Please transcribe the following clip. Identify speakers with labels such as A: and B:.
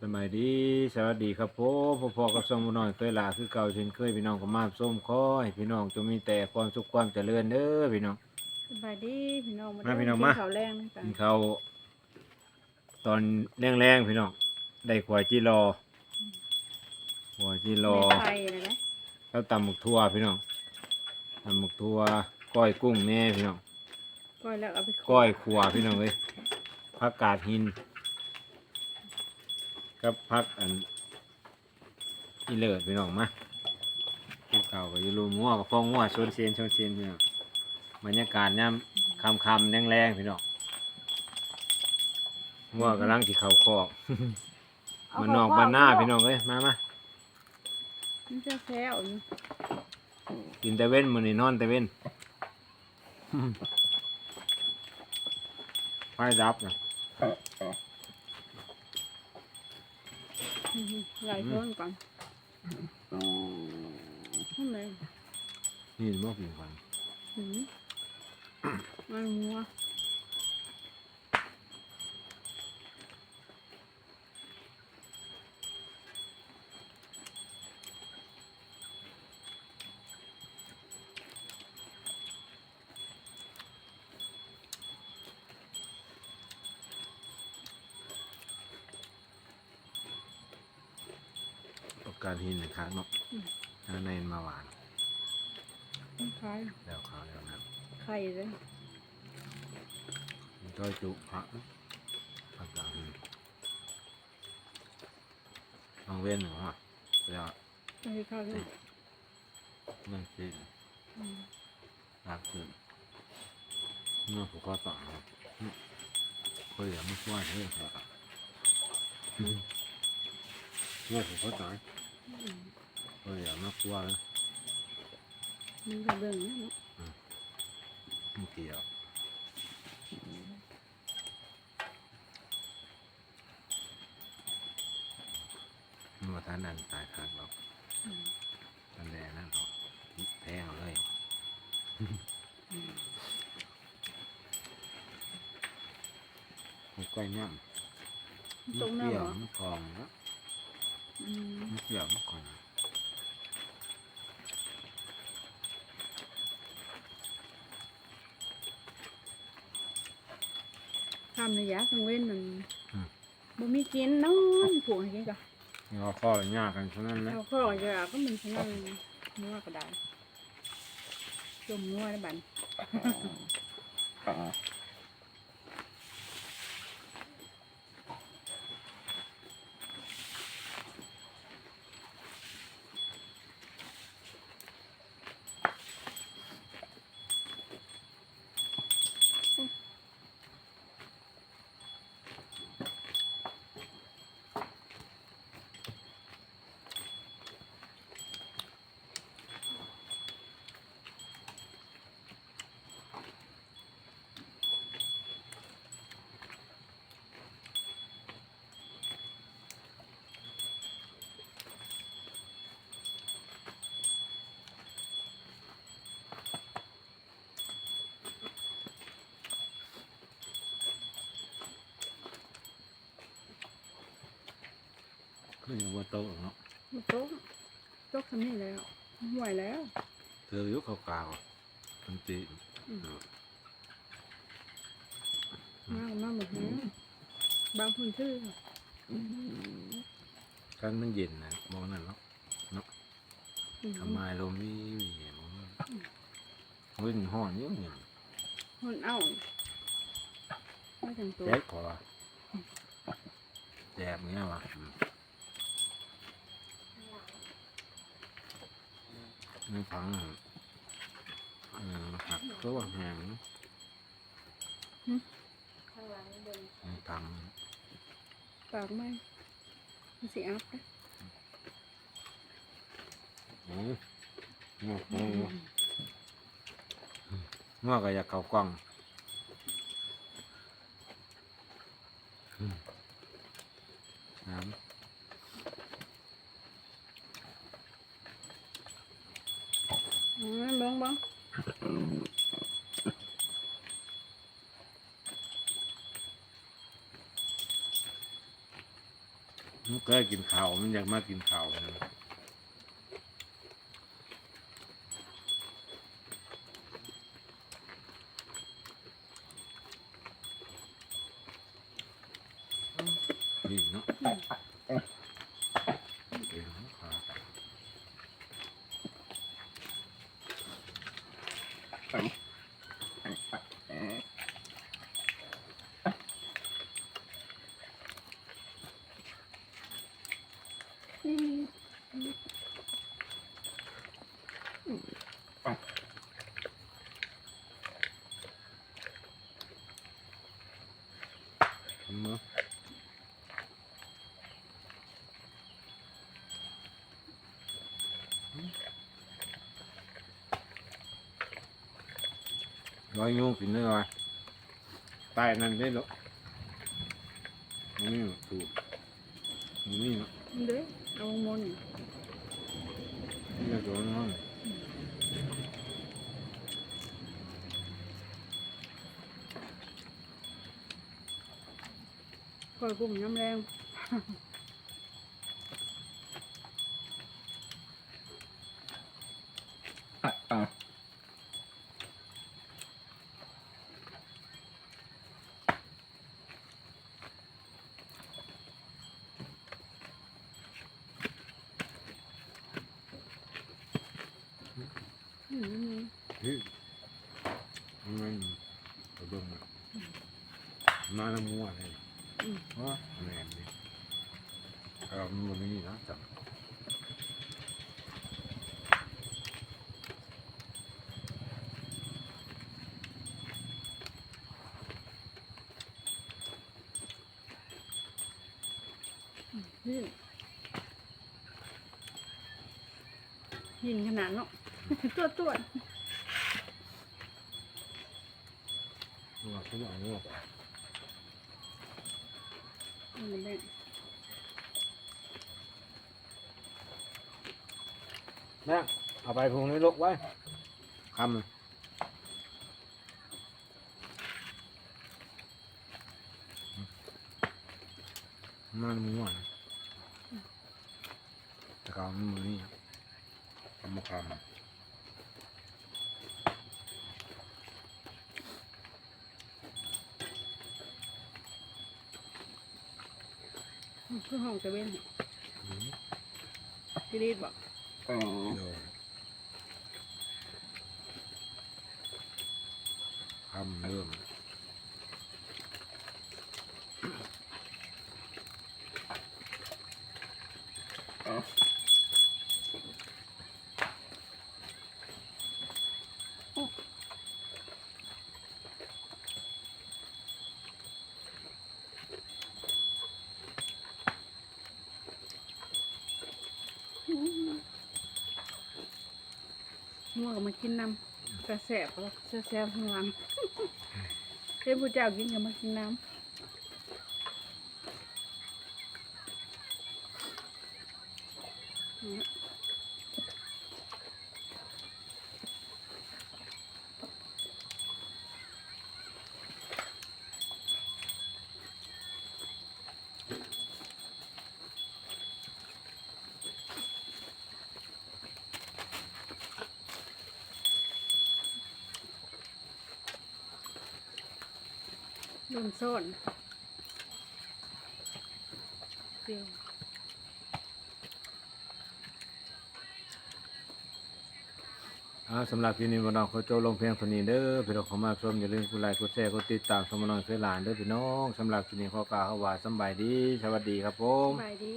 A: สบายดีสวัสดีครับผมพ่อพ่อกับสองบุน้อยเคยลาคือเก่าเช่นเคยพี่น้องก็มาส้มคอยพี่น้องจงมีแต่ความสุขความเจริญเด้อพี่น้อง
B: สบายดีพี่น้อง
A: มาพี่น้อง
B: กิ
A: มา
B: ข้าวแรงด้วยกัน
A: กินข้าวตอนแรงๆพี่น้องได้ขวายจีรอขวายจีรอ
B: ไม่ไฟเลยนะ
A: แล้วตำหมึกทั่วพี่น้องตำหมึกทั่วก้อยกุ้งแน่พี่น้อง
B: ก้อยแล้วเอาไป
A: ก้อยขัวพี่น้องเลยผักกาดหิน กับผักอันอีเลิศพี่น้องมากินข้าวกับยูรูงัวกับฟองงัวชนเชียนชนเชียนพี่น้องบรรยากาศย่ำคำคำๆแรงๆพี่น้องงัวกำลังที่เขาคอก
B: เา
A: มันนอกบ้านหน้าพี่น้องเอ้ยมามา
B: มันจะแซวอยู่
A: กินแต่เว้นมือนี่นอนแต่เว้นไฟดับนะ
B: ใหญ่เพิ่มก่อนทำไม
A: นี่มันกินฟัน
B: หืมมันงัว
A: การหินนะครับเนาะข้างในมันมาหวาน
B: มันคล้าย
A: แล้วขาวแล้วนะ
B: ไข่เลย
A: มันก็จุผักผักกาดหินลองเว้นหน่อยว่าแล้ว
B: ไม่ใช่ข้าวเลย
A: เรื่องซีน
B: อืม
A: รักขึ้นเมื่อผมก็ต่อครับเคยอยากไม่ช่วยเรื่องอะไรเมื่อผมก็ต่อ
B: อืม
A: เคยอยากไม่ช่วยเลย
B: มันก็เบิ่งนะเนาะ
A: ไม่เกี่ยวมันมาทานนั่นตายขาดหรอก
B: อืม
A: ตันแดนั่นหรอกแพ้เอาเลยมันก้อยย่ำ
B: มันตรงหน้า
A: เกี่
B: เห
A: ยว
B: รอ
A: มันกองแล้ว
B: อืม
A: มัน เกี่ยวมันกอง
B: ทำในยะทั้งเว้นมันบ่มีกินนอนผูกให้กินก่อน
A: งอข้อเลยยากกันเท่านั้นแหละ
B: เราข้อจะก็มันฉะนั้นนัวก็ได้จมนัวแล้วบัน
A: ขึ้นอยู่บนโต๊ะเนาะ
B: มันโต๊ะโต๊ะทำนี่แล้วห่วยแล้ว
A: เธออยุคขาวๆมันตี
B: อืม มากมากหมดแล้วบางพื้นที่
A: กันมันเย็นนะมองนั่นเนาะ
B: อืม
A: ทำไมลมมีมีมองวิ่งห้อนเยอะเนี่ย
B: คนเอ้าไม่ถึงตัว
A: แจ๊กขอแจกเงี้ยวะอืม นี่ฟังเออหักตัวแหงนี่ท
B: ปากไม่มันสิอัพนะำ
A: อืมงอกงอกงอกก็อยากเข้ากล้องอืมน้ำ
B: อืมบ้องบ้อง
A: มันเคยกินข้าวมันอยากมากินข้าวนะนี่เนาะเดี๋ยวนะขา เนาะร้อยยูกินได้ไหมตายนั่นได้หรอนี่ถูกนี่เนาะ
B: เด้อเอา มนต์
A: นี่ตัวน้อง
B: คอยกลุ่มน้ำแรงอืม
A: เฮ้ยมันกระเบื้องมาน้ำมัวเลย
B: อืม
A: ว่าแม่นดิเอามันบ่มีนะจับ
B: หินขนาดเนาะ ตัวตัว
A: ตัวเขาบอกว่า
B: มันได้
A: แม่เอาไปพงนี้ลกไว้คำมันมันมัวนะแต่เขามันบ่มีคำมาคำ
B: คือห้องจะเว้น
A: อืม
B: พี่รีดบอก
A: โดนคำเริ่ม
B: งัวก็มากินน้ำกระแสบแล้วแซ่บๆข้างหลังเทพเจ้ากินก็มากินน้ำ โดนซ่อนเปรี้ยว
A: อ่าสำหรับที่นี้บนเราเขาโจลงเพียงเท่านี้เด้อพี่น้องเข้ามาชมอย่าลืมกดไลค์กดแชร์กดติดตามสมนองเสยหลานเด้อพี่น้องสำหรับที่นี้ขอกล่าวคำว่าสำบายดี สวัสดีครับผม
B: สบายดี